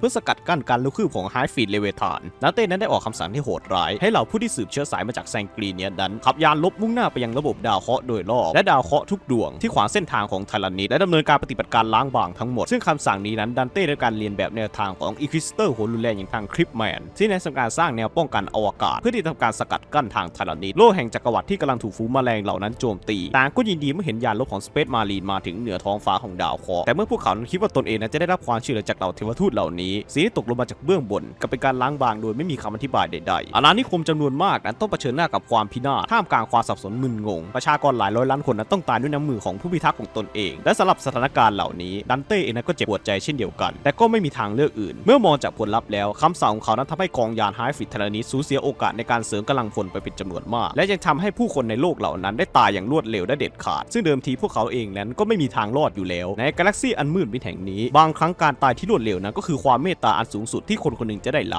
เพื่อสกัดกั้นการลุกคืบของไฮฟีดเลเวทานดันเต้นั้นได้ออกคำสั่งที่โหดร้าย ให้เหล่าผู้ที่สืบเชื้อสายมาจากแซงกรีเนียนั้น ขับยานลบมุ่งหน้าไปยังระบบดาวเคราะห์โดยรอบ และดาวเคราะห์ทุกดวงที่ขวางเส้นทางของไทลานิดและดำเนินการปฏิบัติการล้างบางทั้งหมด ซึ่งคำสั่งนี้นั้นดันเต้ได้การเรียนแบบแนวทางของอีคริสเตอร์โหรุนแรงอย่างทางคริปแมนที่ในทำการสร้างแนวป้องกันอวกาศ เพื่อที่จะทำการสกัดกั้นทางไทลานิดโลกแห่งจักรวรรดิที่กำลังถูกฝูงแมลงเหล่านั้นโจมตีต่างก็ยินดีเมื่อเห็นยานลบของสเปซมารีนมาถึงเหนือท้องฟ้าของดาวเคราะห์แต่เมื่อพวกเขานั้นคิดว่าตนเองนั้นจะได้รับความช่วยเหลือจากเหล่าเทวทูตเหล่านี้สิ่งที่ตกลงมาจากเบื้องบนก็เป็นการล้างบางโดยไม่มีคำอธิบายใดๆอาณานิคมจำนวนมากนั้นต้องเผชิญหน้ากับความพินาศท่ามกลางความสับสนมึนงง ประชากรหลายร้อยล้านคนนั้นต้องตายด้วยน้ำมือของผู้พิทักษ์ของตนเอง และสำหรับสถานการณ์เหล่านี้ดันเต้เองนั้นก็เจ็บปวดใจเช่นเดียวกัน แต่ก็ไม่มีทางเลือกอื่น เมื่อมองจากผลลัพธ์แล้วคำสั่งของเขานั้นทำให้กองยานไฮฟิตเทลนิสสูญเสียโอกาสในการเสริมกำลังพลไปเป็นจำนวนมาก และยังทำให้ผู้คนในโลกเหล่านั้นได้ตายอย่างรวดเร็วและเด็ดขาด ซึ่งเดิมทีพวกเขาเองนั้นก็ไม่มีทางรอดอยู่แล้ว ในกาแล็กซีอันมืดมิดแห่งนี้ บางครั้งการตายที่รวดเร็วนั้นก็คือความเมตตาอันสูงสุดที่คนคนหนึ่งจะได้รับ